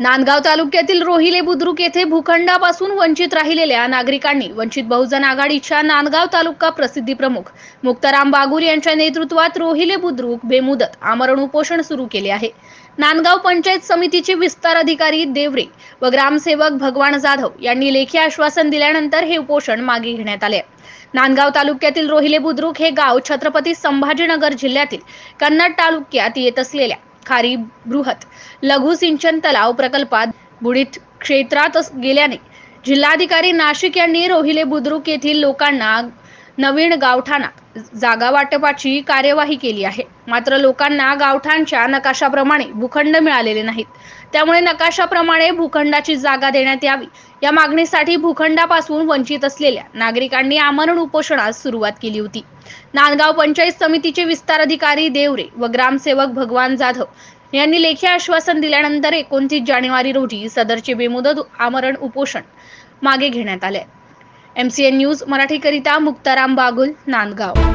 नांदगाव तालुक्यातील रोहिले बुद्रुक येथे भूखंडापासून वंचित राहिलेल्या नागरिकांनी वंचित बहुजन आघाडीच्या नांदगाव तालुका प्रसिद्धी प्रमुख मुक्ताराम बागुल यांच्या नेतृत्वात रोहिले बुद्रुक बेमुदत आमरण उपोषण सुरू केले आहे. नांदगाव पंचायत समितीचे विस्तार अधिकारी देवरे व ग्रामसेवक भगवान जाधव यांनी लेखी आश्वासन दिल्यानंतर हे उपोषण मागे घेण्यात आले. नांदगाव तालुक्यातील रोहिले बुद्रुक हे गाव छत्रपती संभाजीनगर जिल्ह्यातील कन्नड तालुक्यात येत असलेल्या खारी बृहत लघु सिंचन तलाव प्रकल्पात बुडीत क्षेत्रात गेल्याने जिल्हाधिकारी नाशिक यांनी रोहिले बुद्रुक येथील लोकांना नवीन गावठाणात जागा वाटपाची कार्यवाही केली आहे. मात्र लोकांना गावठाणच्या नकाशाप्रमाणे भूखंड मिळालेले नाहीत. त्यामुळे नकाशाप्रमाणे भूखंडाची जागा देण्यात यावी या मागणीसाठी भूखंडापासून वंचित असलेल्या नागरिकांनी आमरण उपोषणास सुरुवात केली होती. नांदगाव पंचायत समितीचे विस्तार अधिकारी देवरे व ग्रामसेवक भगवान जाधव यांनी लेखी आश्वासन दिल्यानंतर एकोणतीस जानेवारी रोजी सदरचे बेमुदत आमरण उपोषण मागे घेण्यात आले. एमसीएन न्यूज मराठीकरिता मुक्ताराम बागुल नांदगाव.